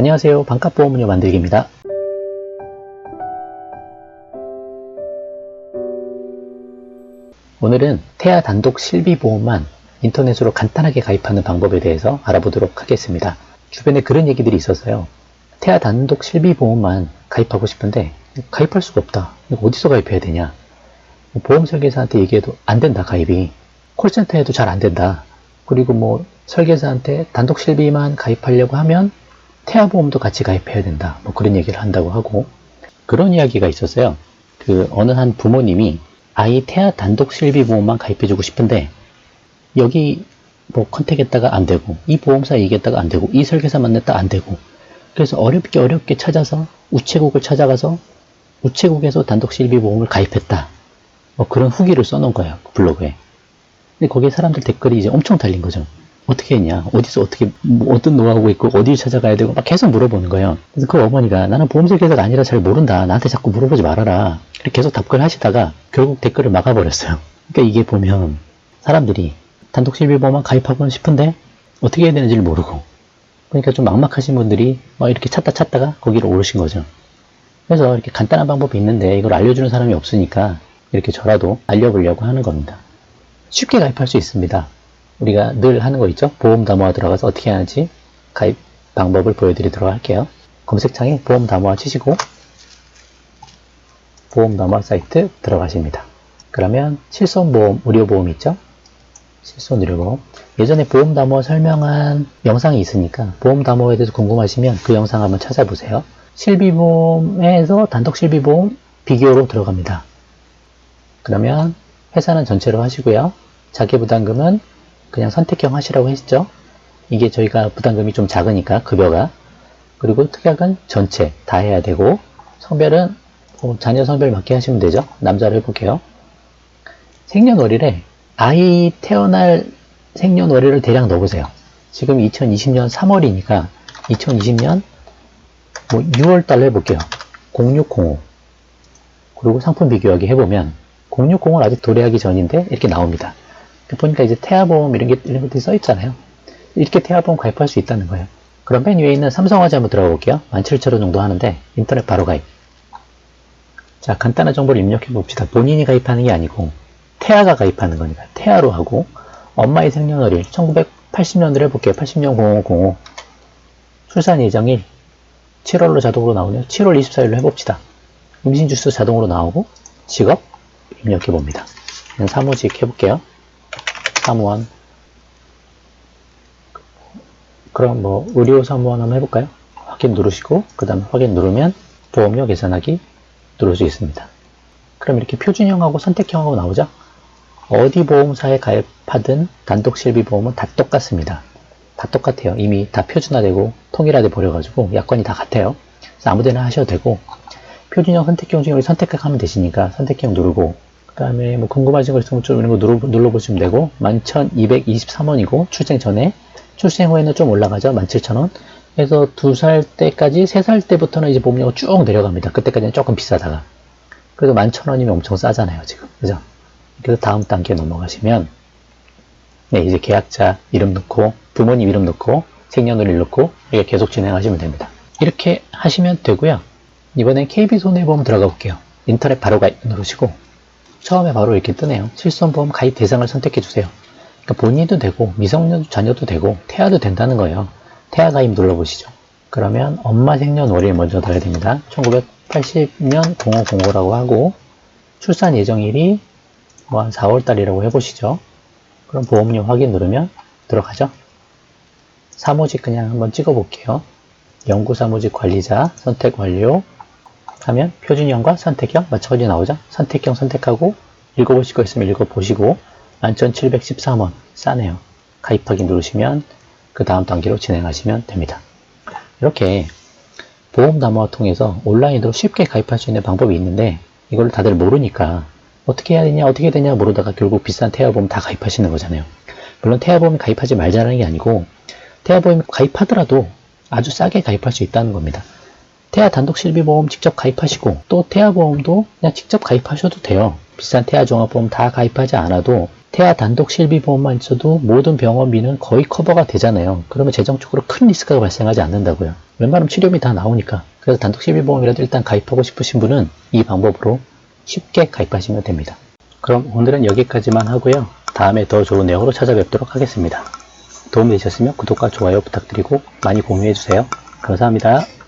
안녕하세요. 반값 보험료 만들기입니다. 오늘은 태아 단독 실비보험만 인터넷으로 간단하게 가입하는 방법에 대해서 알아보도록 하겠습니다. 주변에 그런 얘기들이 있었어요. 태아 단독 실비보험만 가입하고 싶은데 가입할 수가 없다. 어디서 가입해야 되냐? 뭐 보험 설계사한테 얘기해도 안 된다, 가입이. 콜센터에도 잘 안 된다. 그리고 뭐 설계사한테 단독 실비만 가입하려고 하면 태아보험도 같이 가입해야 된다. 뭐 그런 얘기를 한다고 하고 그런 이야기가 있었어요. 그 어느 한 부모님이 아이 태아 단독 실비보험만 가입해주고 싶은데 여기 뭐 컨택했다가 안 되고 이 보험사 얘기했다가 안 되고 이 설계사 만났다 안 되고 그래서 어렵게 어렵게 찾아서 우체국을 찾아가서 우체국에서 단독 실비보험을 가입했다. 뭐 그런 후기를 써놓은 거예요. 그 블로그에. 근데 거기에 사람들 댓글이 이제 엄청 달린 거죠. 어떻게 했냐? 어디서 어떻게, 뭐 어떤 노하우가 있고, 어디를 찾아가야 되고, 막 계속 물어보는 거예요. 그래서 그 어머니가 나는 보험설계사가 아니라 잘 모른다. 나한테 자꾸 물어보지 말아라. 이렇게 계속 답글 하시다가 결국 댓글을 막아버렸어요. 그러니까 이게 보면 사람들이 단독 실비보험만 가입하고 싶은데 어떻게 해야 되는지를 모르고. 그러니까 좀 막막하신 분들이 막 이렇게 찾다 찾다가 거기로 오르신 거죠. 그래서 이렇게 간단한 방법이 있는데 이걸 알려주는 사람이 없으니까 이렇게 저라도 알려보려고 하는 겁니다. 쉽게 가입할 수 있습니다. 우리가 늘 하는 거 있죠? 보험 담화 들어가서 어떻게 하는지 가입 방법을 보여드리도록 할게요. 검색창에 보험 담화 치시고 보험 담화 사이트 들어가십니다. 그러면 실손보험, 의료보험 있죠? 실손 의료보험. 예전에 보험 담화 설명한 영상이 있으니까 보험 담화에 대해서 궁금하시면 그 영상 한번 찾아보세요. 실비보험에서 단독 실비보험 비교로 들어갑니다. 그러면 회사는 전체로 하시고요. 자기 부담금은 그냥 선택형 하시라고 했죠. 이게 저희가 부담금이 좀 작으니까 급여가 그리고 특약은 전체 다 해야 되고 성별은 뭐 자녀 성별 맞게 하시면 되죠. 남자로 해볼게요. 생년월일에 아이 태어날 생년월일을 대략 넣어보세요. 지금 2020년 3월이니까 2020년 뭐 6월 달로 해볼게요. 0605 그리고 상품 비교하기 해보면 0605는 아직 도래하기 전인데 이렇게 나옵니다. 보니까 이제 태아보험 이런 게 이런 것들이 써 있잖아요. 이렇게 태아보험 가입할 수 있다는 거예요. 그럼 맨 위에 있는 삼성화재 한번 들어가 볼게요. 17,000원 정도 하는데 인터넷 바로 가입. 자, 간단한 정보를 입력해 봅시다. 본인이 가입하는 게 아니고 태아가 가입하는 거니까 태아로 하고 엄마의 생년월일 1980년으로 해볼게요. 80년 0505 출산 예정일 7월로 자동으로 나오네요. 7월 24일로 해봅시다. 임신 주소 자동으로 나오고 직업 입력해 봅니다. 사무직 해볼게요. 사무원. 그럼 뭐 의료 사무원 한번 해볼까요? 확인 누르시고 그 다음 확인 누르면 보험료 계산하기 누를 수 있습니다. 그럼 이렇게 표준형하고 선택형하고 나오죠? 어디 보험사에 가입하든 단독 실비보험은 다 똑같습니다. 다 똑같아요. 이미 다 표준화되고 통일화돼 버려가지고 약관이 다 같아요. 아무데나 하셔도 되고 표준형 선택형 중에 선택하면 되시니까 선택형 누르고 그 다음에 뭐 궁금하신 거 있으면 좀 이런 거 눌러, 눌러보시면 되고 11,223원이고 출생 전에 출생 후에는 좀 올라가죠 17,000원. 그래서 두 살 때까지 세 살 때부터는 이제 보험료가 쭉 내려갑니다. 그때까지는 조금 비싸다가. 그래도 11,000원이면 엄청 싸잖아요 지금. 그죠? 그래서 다음 단계 넘어가시면 네 이제 계약자 이름 넣고 부모님 이름 넣고 생년월일 넣고 이렇게 계속 진행하시면 됩니다. 이렇게 하시면 되고요. 이번엔 KB손해보험 들어가 볼게요. 인터넷 바로 가입 누르시고 처음에 바로 이렇게 뜨네요. 실손보험 가입 대상을 선택해 주세요. 그러니까 본인도 되고 미성년 자녀도 되고 태아도 된다는 거예요. 태아 가입 눌러보시죠. 그러면 엄마 생년월일 먼저 넣어야 됩니다. 1980년 0505라고 하고 출산 예정일이 뭐 한 4월달이라고 해보시죠. 그럼 보험료 확인 누르면 들어가죠. 사무직 그냥 한번 찍어볼게요. 연구사무직 관리자 선택 완료 하면 표준형과 선택형 마찬가지 나오죠. 선택형 선택하고 읽어보실 거 있으면 읽어보시고 11,713원 싸네요. 가입하기 누르시면 그 다음 단계로 진행하시면 됩니다. 이렇게 보험 담화 통해서 온라인으로 쉽게 가입할 수 있는 방법이 있는데 이걸 다들 모르니까 어떻게 해야 되냐 어떻게 되냐 모르다가 결국 비싼 태아보험 다 가입하시는 거잖아요. 물론 태아보험 가입하지 말자는 게 아니고 태아보험 가입하더라도 아주 싸게 가입할 수 있다는 겁니다. 태아 단독 실비보험 직접 가입하시고 또 태아보험도 그냥 직접 가입하셔도 돼요. 비싼 태아 종합보험 다 가입하지 않아도 태아 단독 실비보험만 있어도 모든 병원비는 거의 커버가 되잖아요. 그러면 재정적으로 큰 리스크가 발생하지 않는다고요. 웬만하면 치료비 다 나오니까. 그래서 단독 12보험이라도 일단 가입하고 싶으신 분은 이 방법으로 쉽게 가입하시면 됩니다. 그럼 오늘은 여기까지만 하고요. 다음에 더 좋은 내용으로 찾아뵙도록 하겠습니다. 도움이 되셨으면 구독과 좋아요 부탁드리고 많이 공유해주세요. 감사합니다.